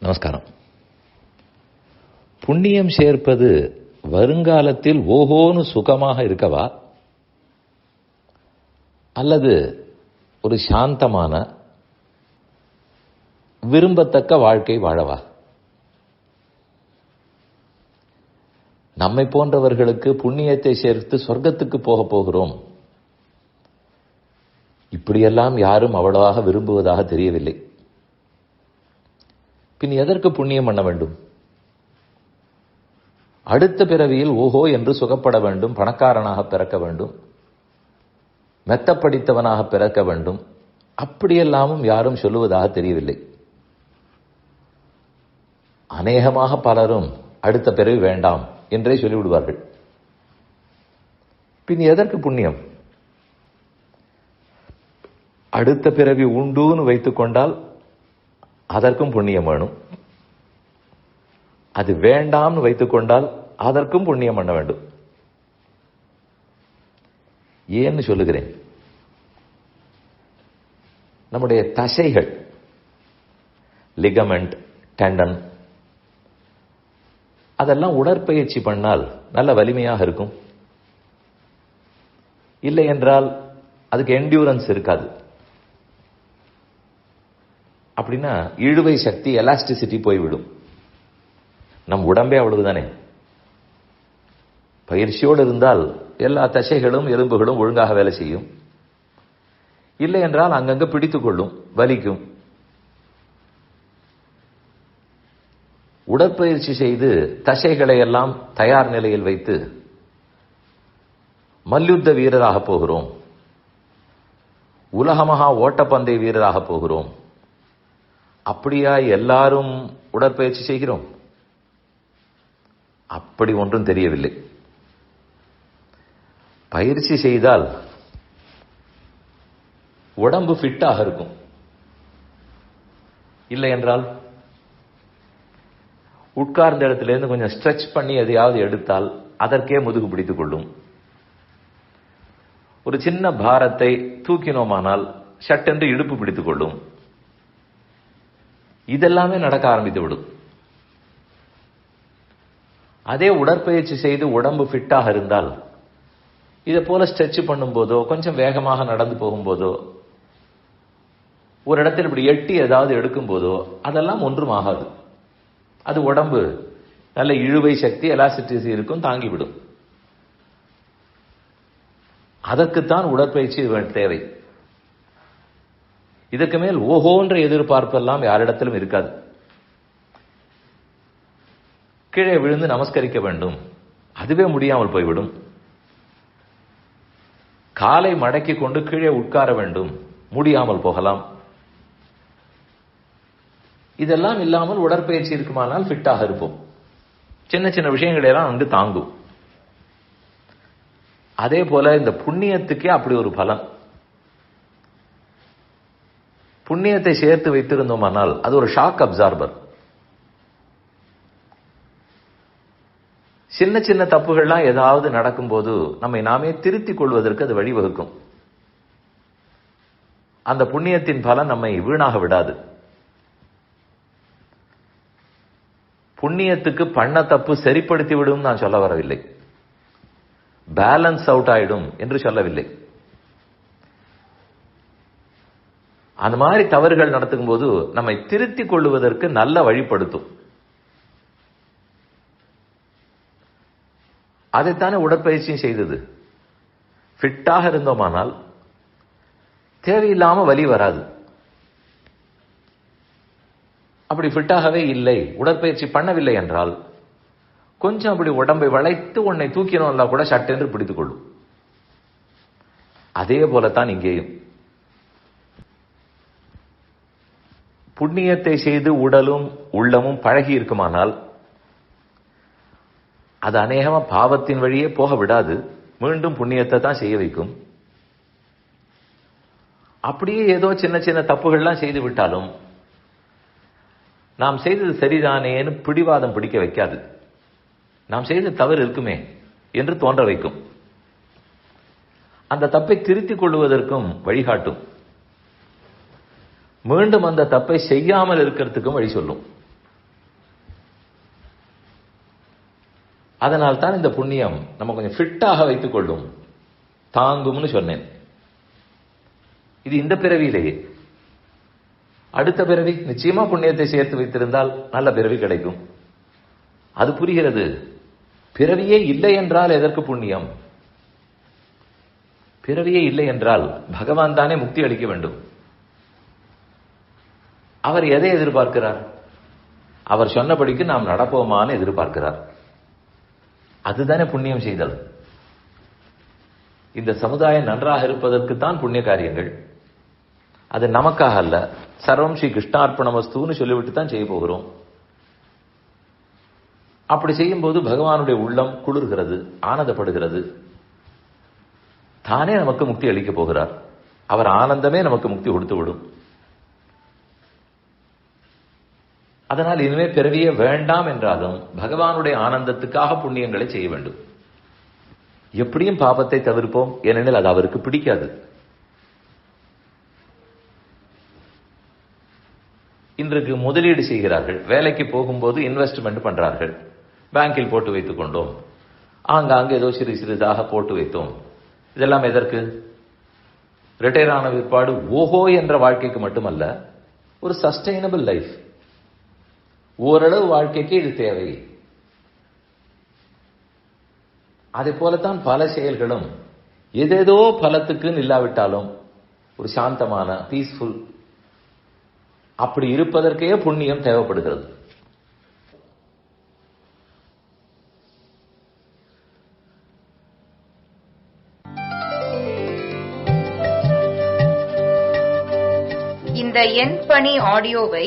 நமஸ்காரம். புண்ணியம் சேர்ப்பது வருங்காலத்தில் ஓஹோன்னு சுகமாக இருக்கவா? அல்லது ஒரு சாந்தமான விரும்பத்தக்க வாழ்க்கை வாழவா? நம்மை போன்றவர்களுக்கு புண்ணியத்தை சேர்த்து சொர்க்கத்துக்கு போக போகிறோம். இப்படியெல்லாம் யாரும் அவ்வளவாக விரும்புவதாக தெரியவில்லை. பின் எதற்கு புண்ணியம் பண்ண வேண்டும்? அடுத்த பிறவியில் ஓஹோ என்று சுகப்பட வேண்டும் பணக்காரனாக பிறக்க வேண்டும் மெத்த படித்தவனாக பிறக்க வேண்டும். அப்படியெல்லாமும் யாரும் சொல்லுவதாக தெரியவில்லை. அநேகமாக பலரும் அடுத்த பிறவி வேண்டாம் என்றே சொல்லிவிடுவார்கள். பின் எதற்கு புண்ணியம்? அடுத்த பிறவி உண்டுன்னு வைத்துக் கொண்டால் அதற்கும் புண்ணியம் வேணும். அது வேண்டாம்னு வைத்துக் கொண்டால் அதற்கும் புண்ணியம் பண்ண வேண்டும். ஏன்னு சொல்லுகிறேன். நம்முடைய தசைகள் லிகமெண்ட் டெண்டன் அதெல்லாம் உடற்பயிற்சி பண்ணால் நல்ல வலிமையாக இருக்கும். இல்லை என்றால் அதுக்கு என்டியூரன்ஸ் இருக்காது. அப்படின்னா இழுவை சக்தி எலாஸ்டிசிட்டி போய்விடும். நம் உடம்பே அவ்வளவுதானே? பயிற்சியோடு இருந்தால் எல்லா தசைகளும் எலும்புகளும் ஒழுங்காக வேலை செய்யும். இல்லை என்றால் அங்கங்க பிடித்துக் கொள்ளும் வலிக்கும். உடற்பயிற்சி செய்து தசைகளை எல்லாம் தயார் நிலையில் வைத்து மல்யுத்த வீரராக போகிறோம். உலகமகா ஓட்டப்பந்தய வீரராக போகிறோம். அப்படியா எல்லாரும் உடற்பயிற்சி செய்கிறோம்? அப்படி ஒன்றும் தெரியவில்லை. பயிற்சி செய்தால் உடம்பு ஃபிட்டாக இருக்கும். இல்லை என்றால்? உட்கார்ந்த இடத்துலேருந்து கொஞ்சம் ஸ்ட்ரெச் பண்ணி எதையாவது எடுத்தால் அதற்கே முதுகு பிடித்துக் கொள்ளும். ஒரு சின்ன பாரத்தை தூக்கினோமானால் சட்டென்று இடுப்பு பிடித்துக் கொள்ளும். இதெல்லாமே நடக்க ஆரம்பித்து விடும். அதே உடற்பயிற்சி செய்து உடம்பு ஃபிட்டாக இருந்தால் இதை போல ஸ்ட்ரெச் பண்ணும்போதோ கொஞ்சம் வேகமாக நடந்து போகும்போதோ ஒரு இடத்தில் இப்படி எட்டி ஏதாவது எடுக்கும் போதோ அதெல்லாம் ஒன்றும் ஆகாது அது உடம்பு நல்ல இழுவை சக்தி எலாசிட்டிசி இருக்கும் தாங்கிவிடும். அதற்குத்தான் உடற்பயிற்சி தேவை. இதற்கு மேல் ஓஹோன்ற எதிர்பார்ப்பெல்லாம் யாரிடத்திலும் இருக்காது. கீழே விழுந்து நமஸ்கரிக்க வேண்டும். அதுவே முடியாமல் போய்விடும். காலை மடக்கி கொண்டு கீழே உட்கார வேண்டும். முடியாமல் போகலாம். இதெல்லாம் இல்லாமல் உடற்பயிற்சி இருக்குமானால் ஃபிட்டாக இருப்போம். சின்ன சின்ன விஷயங்களை எல்லாம் வந்து தாங்கும். அதே போல இந்த புண்ணியத்துக்கே அப்படி ஒரு பலன். புண்ணியத்தை சேர்த்து வைத்திருந்தோமானால் அது ஒரு ஷாக் அப்சார்பர் சின்ன சின்ன தப்புகள்லாம் ஏதாவது நடக்கும்போது நம்மை நாமே திருத்திக் கொள்வதற்கு அது வழிவகுக்கும். அந்த புண்ணியத்தின் பலன் நம்மை வீணாக விடாது. புண்ணியத்துக்கு பண்ண தப்பு சரிப்படுத்தி விடும் நான் சொல்ல வரவில்லை. பேலன்ஸ் அவுட் ஆயிடும் என்று சொல்லவில்லை. அந்த மாதிரி தவறுகள் நடத்தும் போது நம்மை திருத்திக் கொள்வதற்கு நல்ல வழிப்படுத்தும். அதைத்தானே உடற்பயிற்சியும் செய்தது. ஃபிட்டாக இருந்தோமானால் தேவையில்லாமல் வலி வராது. அப்படி ஃபிட்டாகவே இல்லை உடற்பயிற்சி பண்ணவில்லை என்றால் கொஞ்சம் அப்படி உடம்பை வளைத்து உன்னை தூக்கினோம்னா கூட சட்டென்று பிடித்துக் கொள்ளும். அதே போலத்தான் இங்கேயும். புண்ணியத்தை செய்து உடலும் உள்ளமும் பழகி இருக்குமானால் அது அநேகமா பாவத்தின் வழியே போக விடாது. மீண்டும் புண்ணியத்தை தான் செய்ய வைக்கும். அப்படியே ஏதோ சின்ன சின்ன தப்புகள்லாம் செய்து விட்டாலும் நாம் செய்தது சரிதானேன்னு பிடிவாதம் பிடிக்க வைக்காது. நாம் செய்த தவறு இருக்குமே என்று தோன்ற வைக்கும். அந்த தப்பை திருத்திக் கொள்வதற்கும் வழிகாட்டும். மீண்டும் அந்த தப்பை செய்யாமல் இருக்கிறதுக்கும் வழி சொல்லும். அதனால் தான் இந்த புண்ணியம் நம்ம கொஞ்சம் ஃபிட்டாக வைத்துக் கொள்ளும். தாங்கும்னு சொன்னேன். இது இந்த பிறவியிலேயே. அடுத்த பிறவி நிச்சயமா புண்ணியத்தை சேர்த்து வைத்திருந்தால் நல்ல பிறவி கிடைக்கும். அது புரிகிறது. பிறவியே இல்லை என்றால் எதற்கு புண்ணியம்? பிறவியே இல்லை என்றால் பகவான் தானே முக்தி அளிக்க வேண்டும். அவர் எதை எதிர்பார்க்கிறார்? அவர் சொன்னபடிக்கு நாம் நடப்போமான்னு எதிர்பார்க்கிறார். அதுதானே புண்ணியம் செய்தல். இந்த சமுதாயம் நன்றாக இருப்பதற்கு தான் புண்ணிய காரியங்கள். அது நமக்காக அல்ல. சர்வம் ஸ்ரீ கிருஷ்ணார்ப்பணமஸ்துன்னு சொல்லிவிட்டு தான் செய்ய போகிறோம். அப்படி செய்யும்போது பகவானுடைய உள்ளம் குளிர்கிறது ஆனந்தப்படுகிறது. தானே நமக்கு முக்தி அளிக்கப் போகிறார். அவர் ஆனந்தமே நமக்கு முக்தி கொடுத்து விடும். அதனால் இனிமே பிறவிய வேண்டாம் என்றாலும் பகவானுடைய ஆனந்தத்துக்காக புண்ணியங்களை செய்ய வேண்டும். எப்படியும் பாபத்தை தவிர்ப்போம் ஏனெனில் அது அவருக்கு பிடிக்காது. இன்றைக்கு முதலீடு செய்கிறார்கள். வேலைக்கு போகும்போது இன்வெஸ்ட்மெண்ட் பண்றார்கள். பேங்கில் போட்டு வைத்துக் கொண்டோம். ஆங்காங்கு ஏதோ சிறு சிறிதாக போட்டு வைத்தோம். இதெல்லாம் எதற்கு? ரிட்டையர் ஆன பிற்பாடு ஓஹோ என்ற வாழ்க்கைக்கு மட்டுமல்ல ஒரு சஸ்டைனபிள் லைஃப் ஓரளவு வாழ்க்கைக்கு இது தேவை. அதே போலத்தான் பல செயல்களும் எதேதோ பலத்துக்குன்னு இல்லாவிட்டாலும் ஒரு சாந்தமான பீஸ்ஃபுல் அப்படி இருப்பதற்கே புண்ணியம் தேவைப்படுகிறது. இந்த என் பணி ஆடியோவை